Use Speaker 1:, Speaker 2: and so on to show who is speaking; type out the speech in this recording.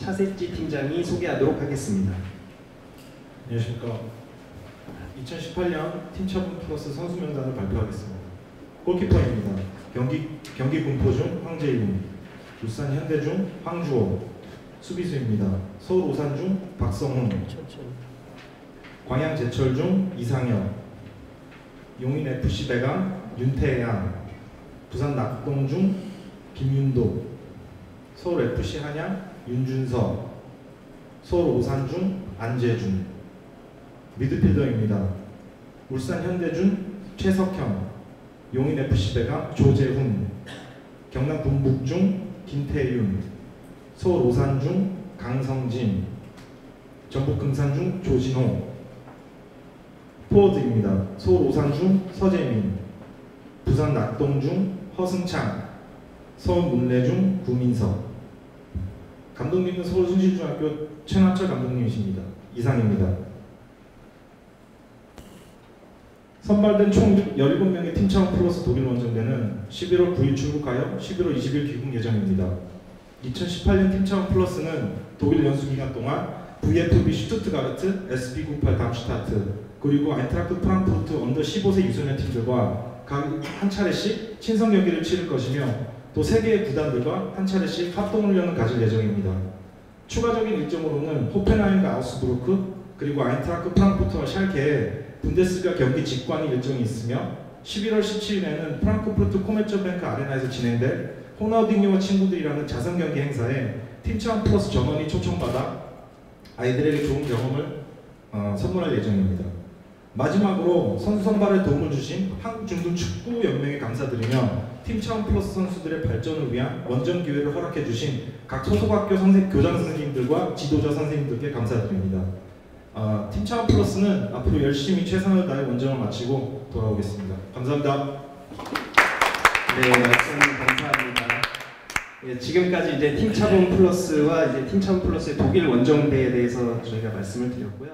Speaker 1: 차세지 팀장이 소개하도록 하겠습니다.
Speaker 2: 안녕하십니까. 2018년 팀차분 플러스 선수 명단을 발표하겠습니다. 골키퍼입니다. 경기 경기 군포 중 황재윤, 울산 현대 중 황주호, 수비수입니다. 서울 오산 중 박성훈, 광양 제철 중 이상현, 용인 FC 배강 윤태양, 부산 낙동 중 김윤도, 서울 FC 한양 윤준서, 서울 오산중 안재준, 미드필더입니다. 울산 현대중 최석형, 용인 FC 배강 조재훈, 경남 분북중 김태윤, 서울 오산중 강성진, 전북 금산중 조진호, 포워드입니다. 서울 오산중 서재민, 부산 낙동중 허승창, 서울 문래중 구민석. 감독님은 서울 순실중학교 최남철 감독님이십니다. 이상입니다. 선발된 총 17명의 팀 차원 플러스 독일 원정대는 11월 9일 출국하여 11월 20일 귀국 예정입니다. 2018년 팀 차원 플러스는 독일 연수 기간 동안 VFB 슈투트가르트, SB98 담슈타트, 그리고 아인트라크 프랑크푸르트 언더 15세 유소년 팀들과 각 한 차례씩 친선 경기를 치를 것이며 또 세 개의 구단들과 한 차례씩 합동 훈련을 가질 예정입니다. 추가적인 일정으로는 호펜하임과 아우스부르크 그리고 아인트라크 프랑크푸르트와 샬케에 분데스가 경기 직관이 일정이 있으며 11월 17일에는 프랑크푸르트 코메츠뱅크 아레나에서 진행될 호나우딩요와 친구들이라는 자선 경기 행사에 팀 차원 플러스 전원이 초청받아 아이들에게 좋은 경험을 어, 선물할 예정입니다. 마지막으로 선수 선발에 도움을 주신 한국중등축구연맹에 감사드리며 팀 차원 플러스 선수들의 발전을 위한 원정 기회를 허락해 주신 각 소속학교 선생, 교장 선생님들과 지도자 선생님들께 감사드립니다. 어, 팀 차원 플러스는 앞으로 열심히 최선을 다해 원정을 마치고 돌아오겠습니다. 감사합니다.
Speaker 1: 네, 말씀 감사합니다. 예, 지금까지 이제 팀차본 플러스와 이제 팀차본 플러스의 독일 원정대에 대해서 저희가 말씀을 드렸고요.